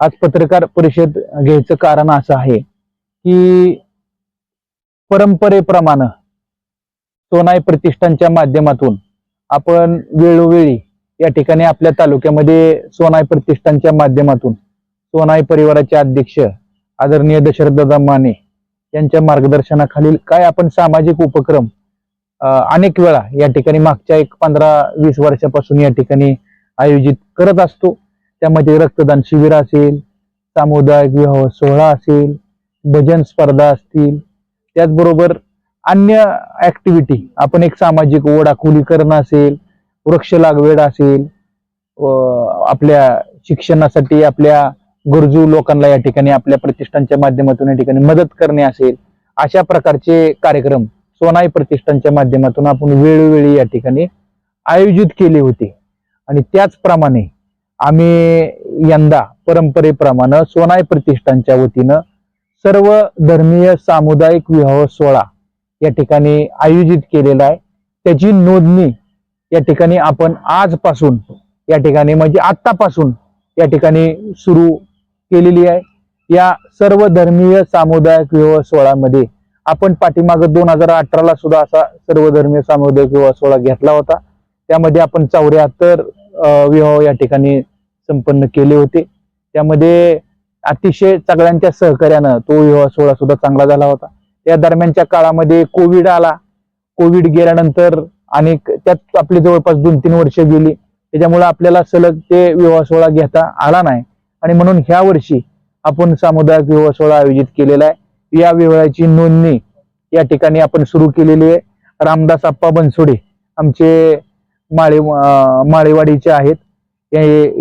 आज पत्रकार परिषद घ्यायचं कारण असं आहे की परंपरेप्रमाणे सोनाई प्रतिष्ठानच्या माध्यमातून आपण वेळोवेळी या ठिकाणी आपल्या तालुक्यामध्ये सोनाई प्रतिष्ठानच्या माध्यमातून सोनाई परिवाराचे अध्यक्ष आदरणीय दशरथदादा माने यांच्या मार्गदर्शनाखालील काय आपण सामाजिक उपक्रम अनेक वेळा या ठिकाणी मागच्या एक पंधरा वीस वर्षापासून या ठिकाणी आयोजित करत असतो. त्यामध्ये रक्तदान शिबिर असेल सामुदायिक विवाह सोहळा असेल भजन स्पर्धा असतील. त्याचबरोबर अन्य ऍक्टिव्हिटी आपण एक सामाजिक ओढाखोलीकरण असेल वृक्ष लागवड असेल व आपल्या शिक्षणासाठी आपल्या गरजू लोकांना या ठिकाणी आपल्या प्रतिष्ठानच्या माध्यमातून या ठिकाणी मदत करणे असेल अशा प्रकारचे कार्यक्रम सोनाई प्रतिष्ठानच्या माध्यमातून आपण वेळोवेळी या ठिकाणी आयोजित केले होते. आणि त्याचप्रमाणे आम्ही यंदा परंपरेप्रमाणे सोनाई प्रतिष्ठानच्या वतीनं सर्व धर्मीय सामुदायिक विवाह सोहळा या ठिकाणी आयोजित केलेला आहे. त्याची नोंदणी या ठिकाणी आपण आजपासून या ठिकाणी म्हणजे आत्तापासून या ठिकाणी सुरू केलेली आहे. या सर्व धर्मीय सामुदायिक विवाह सोहळ्यामध्ये आपण पाठीमागं दोन हजार अठराला सुद्धा असा सर्व धर्मीय सामुदायिक विवाह सोहळा घेतला होता. त्यामध्ये आपण चौऱ्याहत्तर विवाह या ठिकाणी संपन्न केले होते. त्यामध्ये अतिशय सगळ्यांच्या सहकार्यानं तो विवाह सोहळा सुद्धा चांगला झाला होता. त्या दरम्यानच्या काळामध्ये कोविड आला. कोविड गेल्यानंतर अनेक त्यात आपली जवळपास दोन तीन वर्ष गेली. त्याच्यामुळे आपल्याला सलग ते विवाह सोहळा घेता आला नाही. आणि म्हणून ह्या वर्षी आपण सामुदायिक विवाह सोहळा आयोजित केलेला आहे. या विवाहाची नोंदणी या ठिकाणी आपण सुरू केलेली आहे. रामदास आप्पा बनसोडे आमचे माळे माळेवाडीचे आहेत.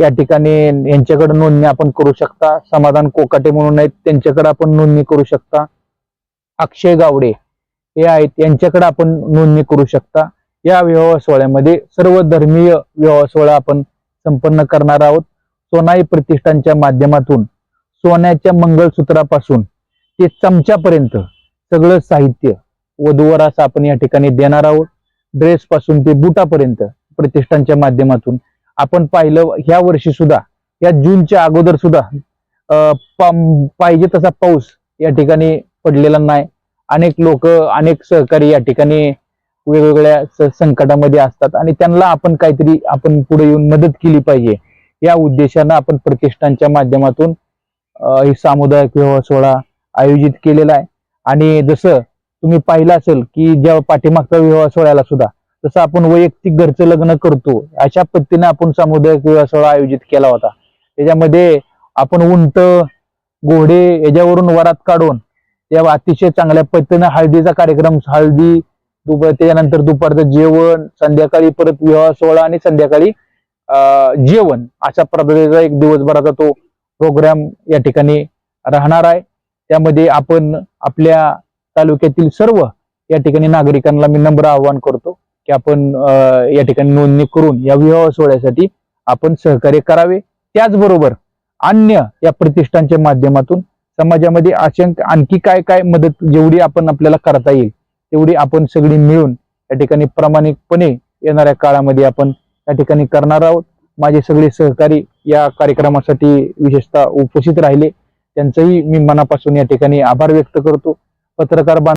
या ठिकाणी यांच्याकडे नोंदणी आपण करू शकता. समाधान कोकाटे म्हणून आहेत त्यांच्याकडे आपण नोंदणी करू शकता. अक्षय गावडे हे आहेत यांच्याकडे आपण नोंदणी करू शकता. या विवाह सोहळ्यामध्ये सर्व धर्मीय विवाह सोहळा आपण संपन्न करणार आहोत. सोनाई प्रतिष्ठानच्या माध्यमातून सोन्याच्या मंगळसूत्रापासून ते चमच्यापर्यंत सगळं साहित्य वधूवरास आपण या ठिकाणी देणार आहोत. ड्रेस पासून ते बुटापर्यंत प्रतिष्ठानच्या माध्यमातून. आपण पाहिलं ह्या वर्षी सुद्धा या जूनच्या अगोदर सुद्धा अं, पा- पाहिजे तसा पाऊस या ठिकाणी पडलेला नाही. अनेक लोक अनेक सहकारी या ठिकाणी वेगवेगळ्या संकटामध्ये असतात आणि त्यांना आपण काहीतरी आपण पुढे येऊन मदत केली पाहिजे. या उद्देशानं आपण प्रतिष्ठानच्या माध्यमातून ही सामुदायिक विवाह सोहळा आयोजित केलेला आहे. आणि जसं तुम्ही पाहिलं असेल की जेव्हा पाठीमागचा विवाह सोहळ्याला सुद्धा जसं आपण वैयक्तिक घरचं लग्न करतो अशा पद्धतीने आपण सामुदायिक विवाह सोहळा आयोजित केला होता. त्याच्यामध्ये आपण उंट घोडे याच्यावरून वरात काढून त्या अतिशय चांगल्या पद्धतीने हळदीचा कार्यक्रम हळदी दुपार त्याच्यानंतर दुपारचं जेवण संध्याकाळी परत विवाह सोहळा आणि संध्याकाळी जेवण अशा पद्धतीचा एक दिवसभराचा तो प्रोग्राम या ठिकाणी राहणार आहे. त्यामध्ये आपण आपल्या तालुक्यातील सर्व या ठिकाणी नागरिकांना मी नम्र आवाहन करतो की आपण या ठिकाणी नोंदणी करून या विवाह सोहळ्यासाठी आपण सहकार्य करावे. त्याचबरोबर अन्य या प्रतिष्ठानच्या माध्यमातून समाजामध्ये आशंक आणखी काय काय मदत जेवढी आपण आपल्याला करता येईल तेवढी आपण सगळी मिळून या ठिकाणी प्रामाणिकपणे येणाऱ्या काळामध्ये आपण या ठिकाणी करणार आहोत. माझे सगळे सहकारी या कार्यक्रमासाठी विशेषतः उपस्थित राहिले. त्यांचंही मी मनापासून या ठिकाणी आभार व्यक्त करतो. पत्रकार बांध